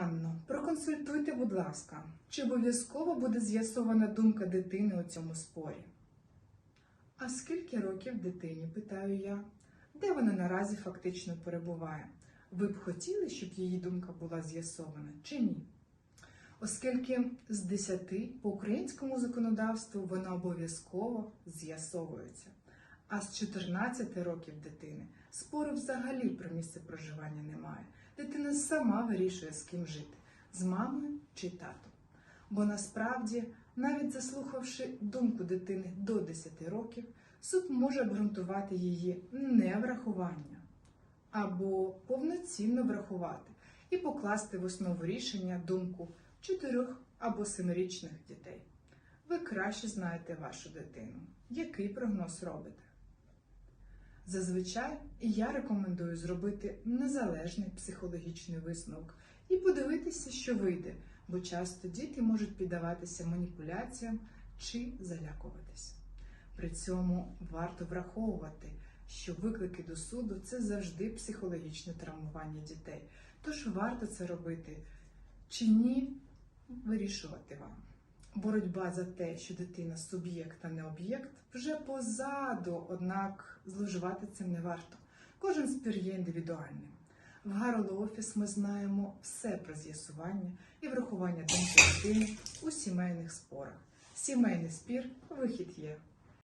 Анно, проконсультуйте, будь ласка, чи обов'язково буде з'ясована думка дитини у цьому спорі? А скільки років дитині, питаю я, де вона наразі фактично перебуває? Ви б хотіли, щоб її думка була з'ясована чи ні? Оскільки з 10 по українському законодавству вона обов'язково з'ясовується. А з 14 років дитини спору взагалі про місце проживання немає. Дитина сама вирішує, з ким жити з мамою чи татом. Бо насправді, навіть заслухавши думку дитини до 10 років, суд може обґрунтувати її неврахування або повноцінно врахувати і покласти в основу рішення думку чотирьох або семирічних дітей. Ви краще знаєте вашу дитину. Який прогноз робите? Зазвичай я рекомендую зробити незалежний психологічний висновок і подивитися, що вийде, бо часто діти можуть піддаватися маніпуляціям чи залякуватись. При цьому варто враховувати, що виклики до суду це завжди психологічне травмування дітей. Тож варто це робити чи ні, вирішувати вам. Боротьба за те, що дитина суб'єкт, а не об'єкт, вже позаду, однак зловживати цим не варто. Кожен спір є індивідуальним. В Гароло Офіс ми знаємо все про з'ясування і врахування думки дитини у сімейних спорах. Сімейний спір вихід є.